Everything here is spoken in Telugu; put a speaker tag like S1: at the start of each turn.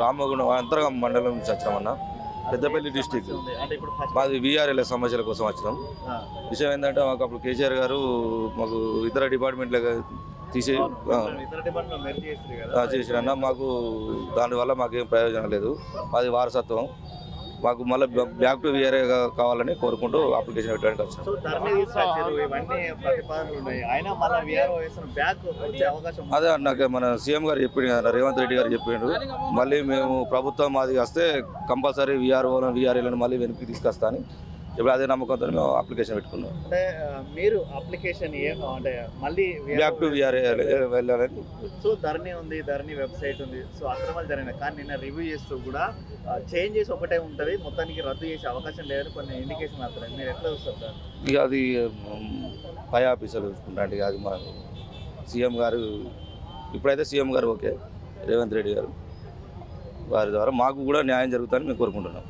S1: రామగుండం అంతర్గం మండలం నుంచి వచ్చినామన్న పెద్దపల్లి డిస్టిక్ మాది వీఆర్ఎల్ సమస్యల కోసం వచ్చినాం. విషయం ఏంటంటే మాకు అప్పుడు కేసీఆర్ గారు మాకు ఇతర డిపార్ట్మెంట్ల తీసి చేసిరన్న మాకు దానివల్ల మాకేం ప్రయోజనం లేదు. మాది వారసత్వం. మాకు మళ్ళీ బ్యాక్ టు వీఆర్ఏ కావాలని కోరుకుంటూ అప్లికేషన్ పెట్టడానికి వచ్చినాం. అదే నాకు మన సీఎం గారు చెప్పిండు కదా రేవంత్ రెడ్డి గారు చెప్పిండు మళ్ళీ మేము ప్రభుత్వం మాది వస్తే కంపల్సరీ వీఆర్ఓలను వీఆర్ఏలను మళ్ళీ వెనక్కి తీసుకొస్తా అని ఇప్పుడు అదే నమ్మకంతో మేము అప్లికేషన్ పెట్టుకున్నాం.
S2: అంటే మీరు అప్లికేషన్ అంటే మళ్ళీ
S1: బ్యాక్ టు వీఆర్ఏ వెళ్ళాలని.
S2: సో ధరణి ఉంది ధరణి వెబ్సైట్ ఉంది. సో అక్రమాలు జరిగినాయి. కానీ నిన్న రివ్యూ చేస్తూ కూడా చేంజ్ చేసి ఒకటే ఉంటుంది. మొత్తానికి రద్దు చేసే అవకాశం లేదని కొన్ని ఇండికేషన్ అవుతున్నాయి మీరు ఎట్లా చూస్తారు?
S1: ఇక అది మ్, పై ఆఫీసర్లు చూసుకుంటా అంటే అది మన సీఎం గారు ఇప్పుడైతే సీఎం గారు ఓకే. రేవంత్ రెడ్డి గారు. వారి ద్వారా మాకు కూడా న్యాయం జరుగుతుందని మేము కోరుకుంటున్నాం.